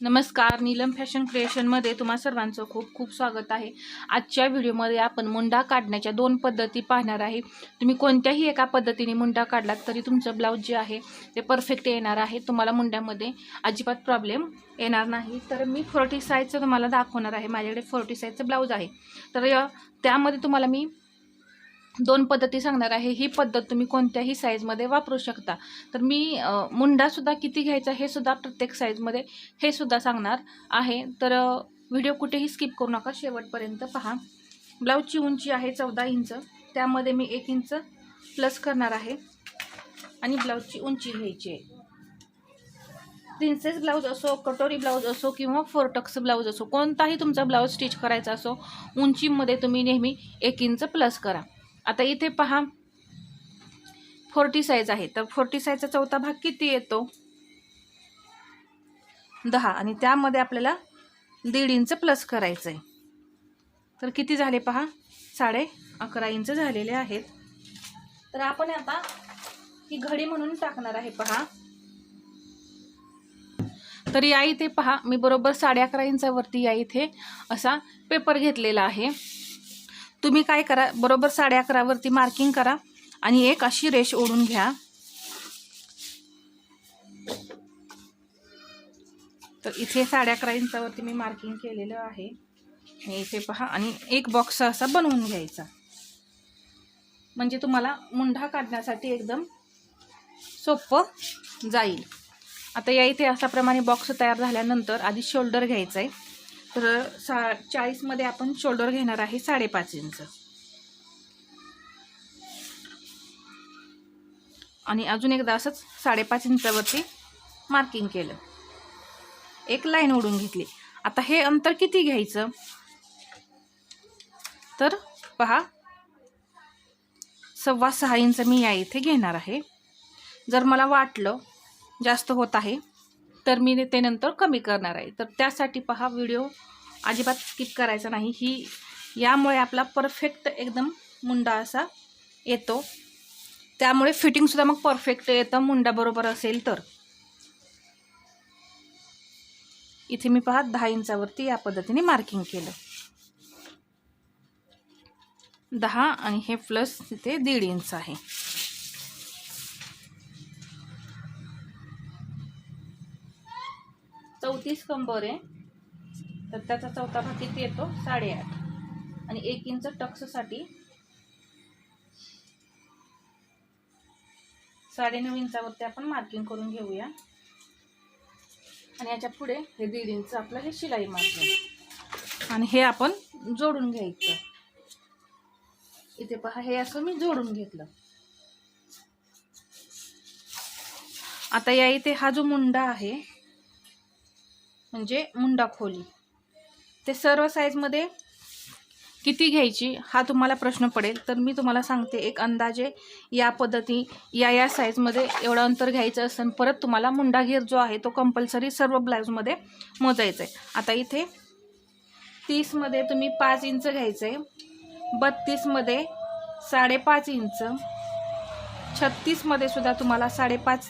नमस्कार नीलम फॅशन क्रिएशनमध्ये तुम्हा सर्वांचं खूप खूप स्वागत आहे. आजच्या व्हिडिओमध्ये आपण मुंडा काढण्याच्या दोन पद्धती पाहणार आहे. तुम्ही कोणत्याही एका पद्धतीने मुंडा काढलात तरी तुमचं ब्लाऊज जे आहे ते परफेक्ट येणार आहे. तुम्हाला मुंड्यामध्ये अजिबात प्रॉब्लेम येणार नाही. तर मी फोर्टी साईजचं तुम्हाला दाखवणार आहे. माझ्याकडे फोर्टी साईजचं ब्लाऊज आहे. तर त्यामध्ये तुम्हाला मी दोन पद्धती सांगणार आहे. ही पद्धत तुम्ही कोणत्याही साईजमध्ये वापरू शकता. तर मी मुंडासुद्धा किती घ्यायचा हे सुद्धा प्रत्येक साईजमध्ये हे सुद्धा सांगणार आहे. तर व्हिडिओ कुठेही स्किप करू नका. शेवटपर्यंत पहा. ब्लाऊजची उंची आहे चौदा इंच. त्यामध्ये मी एक इंच प्लस करणार आहे. आणि ब्लाऊजची उंची घ्यायची आहे. प्रिन्सेस ब्लाऊज असो कटोरी ब्लाऊज असो किंवा फोरटक्स ब्लाऊज असो कोणताही तुमचा ब्लाऊज स्टिच करायचा असो उंचीमध्ये तुम्ही नेहमी एक इंच प्लस करा. आता इथे पहा. फोर्टी साईज आहे. तर फोर्टी साईजचा चौथा भाग किती येतो? दहा. आणि त्यामध्ये आपल्याला दीड इंच प्लस करायचं आहे तर किती झाले पहा? साडे अकरा इंच झालेले आहेत. तर आपण आता ही घडी म्हणून टाकणार आहे पहा. तर या इथे पहा. मी बरोबर साडे अकरा इंचावरती या इथे असा पेपर घेतलेला आहे. तुम्ही काय करा बरोबर साडे अकरावरती मार्किंग करा आणि एक अशी रेष ओढून घ्या. तर इथे साडे अकरा इंचावरती मी मार्किंग केलेलं आहे. आणि इथे पहा आणि एक बॉक्स असा बनवून घ्यायचा. म्हणजे तुम्हाला मुंढा काढण्यासाठी एकदम सोपं जाईल. आता या इथे अशाप्रमाणे बॉक्स तयार झाल्यानंतर आधी शोल्डर घ्यायचं आहे तर सा चाळीसमध्ये आपण शोल्डर घेणार आहे साडेपाच इंच. आणि अजून एकदा असंच साडेपाच इंचावरती मार्किंग केलं. एक लाईन ओढून घेतली. आता हे अंतर किती घ्यायचं? तर पहा. सव्वा सहा इंच मी या इथे घेणार आहे. जर मला वाटलं जास्त होत आहे तर मी ते नंतर कमी करणार आहे. तर त्यासाठी पहा व्हिडिओ अजिबात स्किप करायचा नाही. ही यामुळे आपला परफेक्ट एकदम मुंडा असा येतो. त्यामुळे फिटिंगसुद्धा मग परफेक्ट येतं. मुंडा बरोबर असेल तर. इथे मी पहा दहा इंचावरती या पद्धतीने मार्किंग केलं. दहा आणि हे प्लस तिथे दीड इंच आहे. कंबर आहे. तर त्याचा चौथा भाग किती येतो? साडेआठ. आणि एक इंच टक्ससाठी साडेनऊ इंचावरती आपण मार्किंग करून घेऊया. आणि याच्यापुढे हे दीड इंच आपलं हे शिलाई मार्किंग आणि हे आपण जोडून घ्यायचं. इथे पहा हे असं मी जोडून घेतलं. आता या इथे हा जो मुंडा आहे म्हणजे मुंडा खोली ते सर्व साईजमध्ये किती घ्यायची हा तुम्हाला प्रश्न पडेल. तर मी तुम्हाला सांगते एक अंदाजे या पद्धती या या साईजमध्ये एवढं अंतर घ्यायचं असेल परत तुम्हाला मुंडा घेर जो आहे तो कंपल्सरी सर्व ब्लाऊजमध्ये मोजायचा आहे आता इथे तीसमध्ये तुम्ही पाच इंच घ्यायचं आहे बत्तीसमध्ये साडेपाच इंच छत्तीसमध्ये सुद्धा तुम्हाला साडेपाच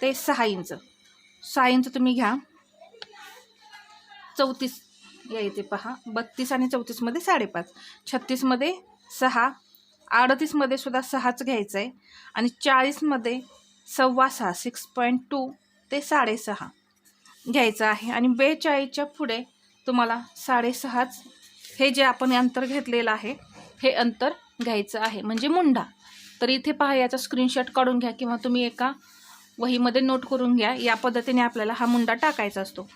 ते सहा इंच सहा इंच तुम्ही घ्या. चौतीस. या इथे पहा. बत्तीस आणि चौतीसमध्ये साडेपाच. छत्तीसमध्ये सहा. अडतीसमध्ये सुद्धा सहाच घ्यायचं आहे आणि चाळीसमध्ये सव्वा सहा. सिक्स पॉईंट टू ते साडेसहा घ्यायचं आहे. आणि बेचाळीसच्या पुढे तुम्हाला साडेसहाच हे जे आपण अंतर घेतलेलं आहे हे अंतर घ्यायचं आहे. म्हणजे मुंडा. तर इथे पहा याचा स्क्रीनशॉट काढून घ्या किंवा तुम्ही एका वहीमध्ये नोट करून घ्या. या पद्धतीने आपल्याला हा मुंडा टाकायचा असतो.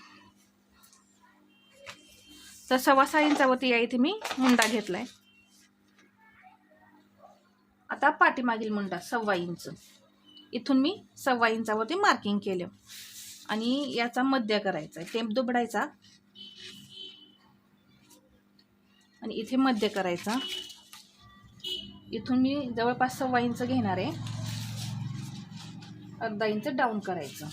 तर सव्वा सहा इंचावरती या इथे मी मुंडा घेतलाय. आता पाठीमागील मुंडा सव्वा इंच. इथून मी सव्वा इंचावरती मार्किंग केलं. आणि याचा मध्य करायचा आहे टेप दुबडायचा. आणि इथे मध्य करायचा. इथून मी जवळपास सव्वा इंच घेणार आहे. अर्धा इंच डाऊन करायचं.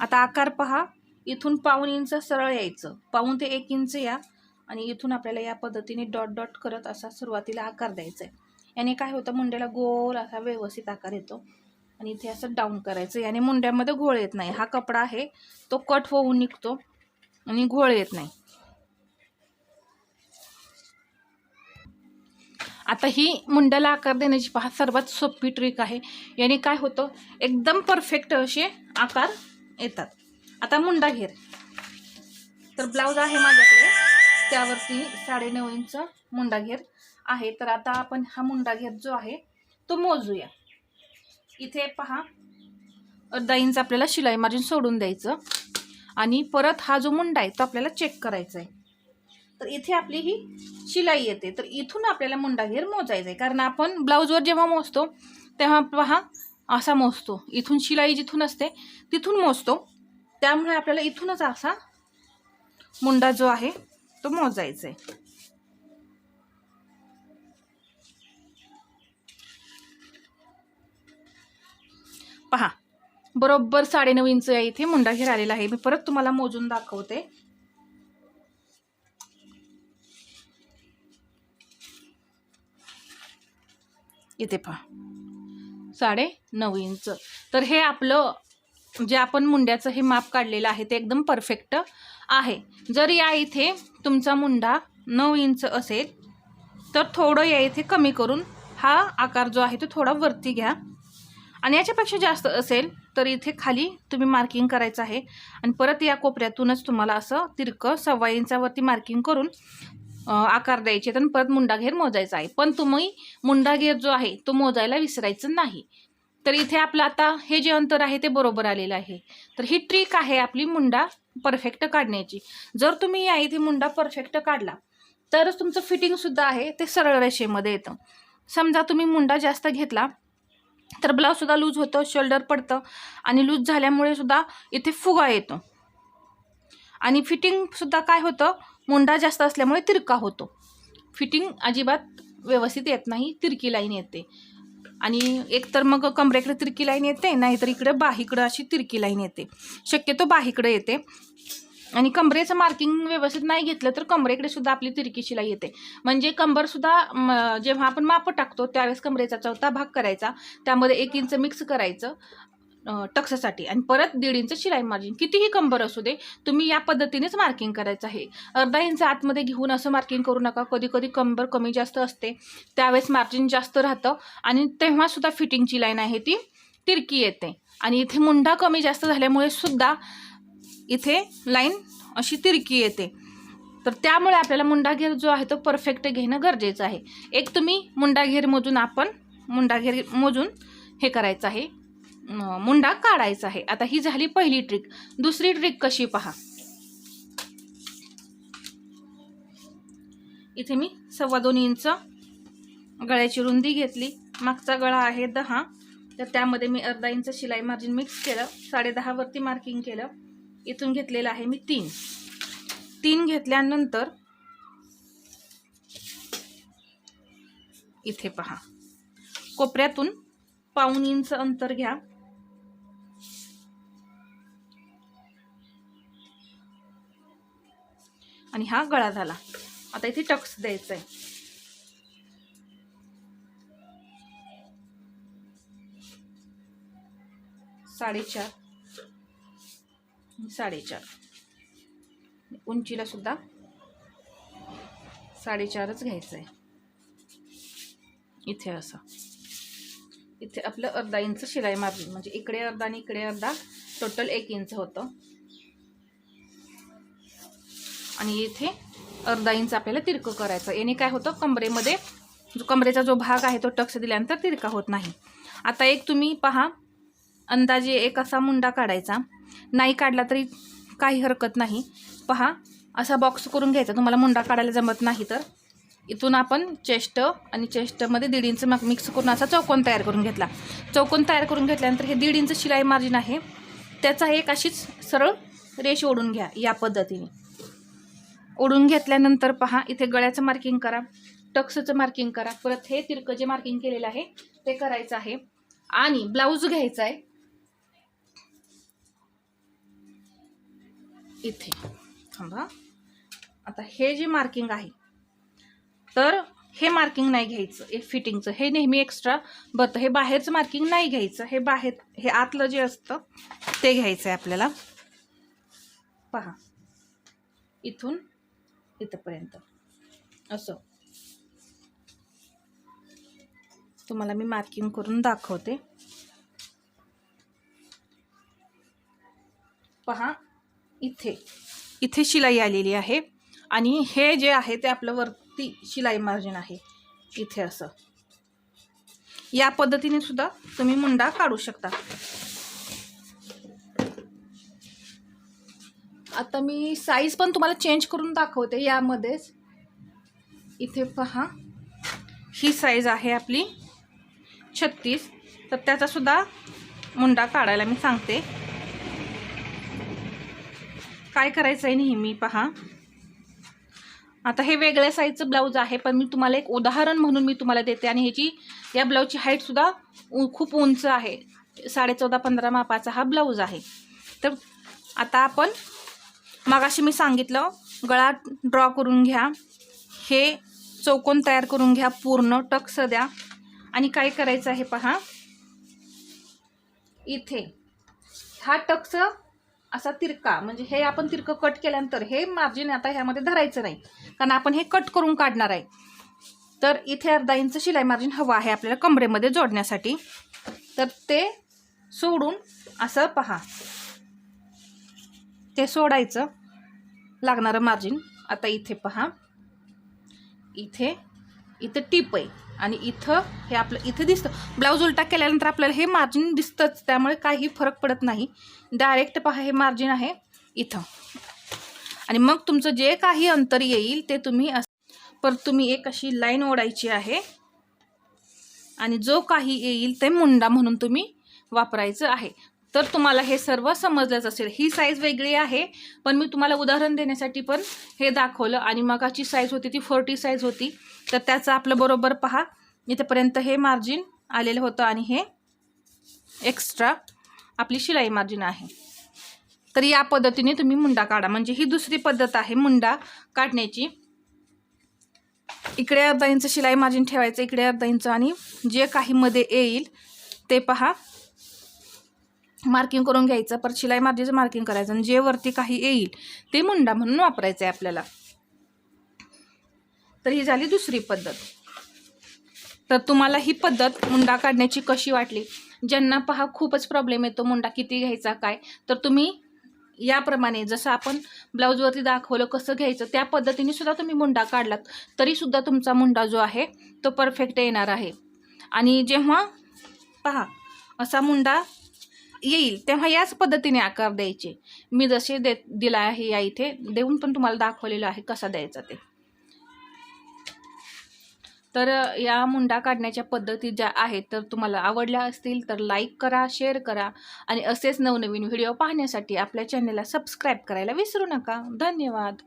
आता आकार पहा. इथून पाऊन इंच सरळ यायचं. पाऊन ते एक इंच या आणि इथून आपल्याला या पद्धतीने डॉट डॉट करत असा सुरुवातीला आकार द्यायचा आहे याने काय होतं मुंड्याला गोल असा व्यवस्थित आकार येतो आणि इथे असं डाऊन करायचं. याने मुंड्यामध्ये घोळ येत नाही. हा कपडा आहे तो कट होऊन निघतो आणि घोळ येत नाही. आता ही मुंड्याला आकार देण्याची पहा सर्वात सोपी ट्रिक आहे. याने काय होतं एकदम परफेक्ट असे आकार येतात. आता मुंडा घेर. तर ब्लाऊज आहे माझ्याकडे. त्यावरती साडेनऊ इंच मुंडा घेर आहे. तर आता आपण हा मुंडा घेर जो आहे तो मोजूया. इथे पहा अर्धा इंच आपल्याला शिलाई मार्जिन सोडून द्यायचं. आणि परत हा जो मुंडा आहे तो आपल्याला चेक करायचा आहे. तर इथे आपली ही शिलाई येते. तर इथून आपल्याला मुंडा घेर मोजायचा आहे. कारण आपण ब्लाऊजवर जेव्हा मोजतो तेव्हा पहा असा मोजतो. इथून शिलाई जिथून असते तिथून मोजतो. त्यामुळे आपल्याला इथूनच असा मुंडा जो आहे तो मोजायचा आहे पहा बरोबर साडेनऊ इंच या इथे मुंडा घेर आलेला आहे. मी परत तुम्हाला मोजून दाखवते. इथे पहा. साडे नऊ इंच. तर हे आपलं जे आपण मुंड्याचं हे माप काढलेलं आहे ते एकदम परफेक्ट आहे. जर या इथे तुमचा मुंडा नऊ इंच असेल तर थोडं या इथे कमी करून हा आकार जो आहे तो थोडा वरती घ्या. आणि याच्यापेक्षा जास्त असेल तर इथे खाली तुम्ही मार्किंग करायचं आहे. आणि परत या कोपऱ्यातूनच तुम्हाला असं तिरकं सव्वा इंचावरती मार्किंग करून आकार द्यायचे आणि परत मुंडाघेर मोजायचा आहे. पण तुम्ही मुंडाघेर जो आहे तो मोजायला विसरायचं नाही. तर इथे आपलं आता हे जे अंतर आहे ते बरोबर आलेलं आहे. तर ही ट्रिक आहे आपली मुंडा परफेक्ट काढण्याची. जर तुम्ही या इथे मुंडा परफेक्ट काढला तरच तुमचं फिटिंगसुद्धा आहे ते सरळ रेषेमध्ये येतं. समजा तुम्ही मुंडा जास्त घेतला तर ब्लाऊजसुद्धा लूज होतं शोल्डर पडतं आणि लूज झाल्यामुळे सुद्धा इथे फुगा येतो. आणि फिटिंगसुद्धा काय होतं? मुंडा जास्त असल्यामुळे तिरका होतो. फिटिंग अजिबात व्यवस्थित येत नाही तिरकी लाईन येते. आणि एकतर मग कमरेकडे तिरकी लाईन येते नाहीतर इकडे बाहीकडं अशी तिरकी लाईन येते. शक्यतो बाहीकडे येते. आणि कमरेचं मार्किंग व्यवस्थित नाही घेतलं तर कमरेकडे सुद्धा आपली तिरकी शिलाई येते. म्हणजे कंबरसुद्धा म, जेव्हा आपण माप टाकतो त्यावेळेस कमरेचा चौथा भाग करायचा. त्यामध्ये एक इंच मिक्स करायचं. टक्ससाठी. आणि परत दीड इंच शिलाई मार्जिन कितीही कंबर असू दे तुम्ही या पद्धतीनेच मार्किंग करायचं आहे. अर्धा इंच आतमध्ये घेऊन असं मार्किंग करू नका. कधी कधी कंबर कमी जास्त असते त्यावेळेस मार्जिन जास्त राहतं. आणि तेव्हासुद्धा फिटिंगची लाईन आहे ती तिरकी येते. आणि इथे मुंडा कमी जास्त झाल्यामुळे सुद्धा इथे लाईन अशी तिरकी येते. तर त्यामुळे आपल्याला मुंडाघेर जो आहे तो परफेक्ट घेणं गरजेचं आहे. एक तुम्ही मुंडाघेर मोजून आपण मुंडाघेर मोजून हे करायचं आहे. मुंडा काढायचा आहे. आता ही झाली पहिली ट्रिक दुसरी ट्रिक कशी पहा. इथे मी सव्वा दोन इंच गळ्याची रुंदी घेतली. मागचा गळा आहे दहा. तर त्यामध्ये मी अर्धा इंच शिलाई मार्जिन मिक्स केलं. साडेदहा वरती मार्किंग केलं. इथून घेतलेलं आहे मी तीन. तीन घेतल्यानंतर इथे पहा. कोपऱ्यातून पाऊन इंच अंतर घ्या. आणि हा गळा झाला. आता इथे टक्स द्यायचा आहे साडेचार. साडेचार. उंचीला सुद्धा साडेचारच घ्यायचं आहे इथे असं. इथे आपलं अर्धा इंच शिलाई मारली. म्हणजे इकडे अर्धा आणि इकडे अर्धा टोटल एक इंच होतं. आणि इथे अर्धा इंच आपल्याला तिरकं करायचं. याने काय होतं? कमरेमध्ये जो कमरेचा जो भाग आहे तो टक्स दिल्यानंतर तिरका होत नाही. आता एक तुम्ही पहा. अंदाजे एक असा मुंडा काढायचा. नाही काढला तरी काही हरकत नाही. पहा. असा बॉक्स करून घ्यायचा. तुम्हाला मुंडा काढायला जमत नाही तर. इथून आपण चेस्ट आणि चेस्टमध्ये दीड इंच मग मिक्स करून असा चौकोन तयार करून घेतला. चौकोन तयार करून घेतल्यानंतर हे दीड इंच शिलाई मार्जिन आहे. त्याचा एक अशीच सरळ रेष ओढून घ्या या पद्धतीने. ओढून घेतल्यानंतर पहा इथे गळ्याचं मार्किंग करा टक्सचं मार्किंग करा. परत हे तिरकं जे मार्किंग केलेलं आहे ते करायचं आहे. आणि ब्लाऊज घ्यायचा आहे. इथे. थांबा. आता हे जे मार्किंग आहे तर हे मार्किंग नाही घ्यायचं हे फिटिंगचं हे नेहमी एक्स्ट्रा बरं हे बाहेरचं मार्किंग नाही घ्यायचं. हे बाहेर हे आतलं जे असतं ते घ्यायचं आहे आपल्याला. पहा. इथून इथंपर्यंत असं. तुम्हाला मी मार्किंग करून दाखवते. पहा इथे. इथे शिलाई आलेली आहे. आणि हे जे आहे ते आपलं वरती शिलाई मार्जिन आहे. इथे असं. या पद्धतीने सुद्धा तुम्ही मुंडा काढू शकता. आता मी साईज पण तुम्हाला चेंज करून दाखवते यामध्येच. इथे पहा. ही साईज आहे आपली छत्तीस. तर त्याचासुद्धा मुंडा काढायला मी सांगते. काय करायचं आहे नेहमी पहा. आता हे वेगळ्या साईजचं ब्लाऊज आहे पण मी तुम्हाला एक उदाहरण म्हणून मी तुम्हाला देते. आणि ह्याची या ब्लाऊजची हाईटसुद्धा उ खूप उंच आहे. साडेचौदा पंधरा मापाचा हा ब्लाऊज आहे. तर आता आपण मगाशी मी सांगितलं गळा ड्रॉ करून घ्या. हे चौकोन तयार करून घ्या पूर्ण टक्स द्या. आणि काय करायचं आहे पहा. इथे. हा टक्स असा तिरका म्हणजे हे आपण तिरकं कट केल्यानंतर हे मार्जिन आता ह्यामध्ये धरायचं नाही. कारण आपण हे कट करून काढणार आहे. तर इथे अर्धा इंच शिलाई मार्जिन हवं आहे आपल्याला कमरेमध्ये जोडण्यासाठी. तर ते सोडून असं पहा. ते सोडायचं लागणारं मार्जिन आता इथे पहा. इथे इथं टीप आहे. आणि इथं हे आपलं इथं दिसतं. ब्लाऊज उलटा केल्यानंतर आपल्याला हे मार्जिन दिसतंच. त्यामुळे काही फरक पडत नाही. डायरेक्ट पहा हे मार्जिन आहे इथं. आणि मग तुमचं जे काही अंतर येईल ते तुम्ही अस पर तुम्ही एक अशी लाईन ओढायची आहे. आणि जो काही येईल ते मुंडा म्हणून तुम्ही वापरायचं आहे. तर तुम्हाला हे सर्व समजलंच असेल. ही साईज वेगळी आहे पण मी तुम्हाला उदाहरण देण्यासाठी पण हे दाखवलं आणि मगाची साईज होती ती फोर्टी साईज होती. तर त्याचं आपलं बरोबर पहा. इथेपर्यंत हे मार्जिन आलेलं होतं आणि हे एक्स्ट्रा आपली शिलाई मार्जिन आहे. तर या पद्धतीने तुम्ही मुंडा काढा. म्हणजे ही दुसरी पद्धत आहे मुंडा काढण्याची. इकडे अर्धा इंच शिलाई मार्जिन ठेवायचं इकडे अर्धा इंच आणि जे काही मध्ये येईल ते पहा. मार्किंग करून घ्यायचं पर शिलाई मार्जिनचं मार्किंग करायचं आणि जे वरती काही येईल ते मुंडा म्हणून वापरायचं आहे आपल्याला. तर ही झाली दुसरी पद्धत. तर तुम्हाला ही पद्धत मुंडा काढण्याची कशी वाटली? ज्यांना पहा खूपच प्रॉब्लेम येतो मुंडा किती घ्यायचा काय? तर तुम्ही याप्रमाणे जसं आपण ब्लाऊजवरती दाखवलं कसं घ्यायचं त्या पद्धतीने सुद्धा तुम्ही मुंडा काढलात. तरीसुद्धा तुमचा मुंडा जो आहे तो परफेक्ट येणार आहे. आणि जेव्हा पहा असा मुंडा येईल तेव्हा याच पद्धतीने आकार द्यायचे. मी जसे दे दिला आहे या इथे देऊन पण तुम्हाला दाखवलेलं आहे कसा द्यायचा ते. तर या मुंडा काढण्याच्या पद्धती ज्या आहेत तर तुम्हाला आवडल्या असतील तर लाईक करा शेअर करा आणि असेच नवनवीन व्हिडिओ पाहण्यासाठी आपल्या चॅनलला सबस्क्राईब करायला विसरू नका. धन्यवाद.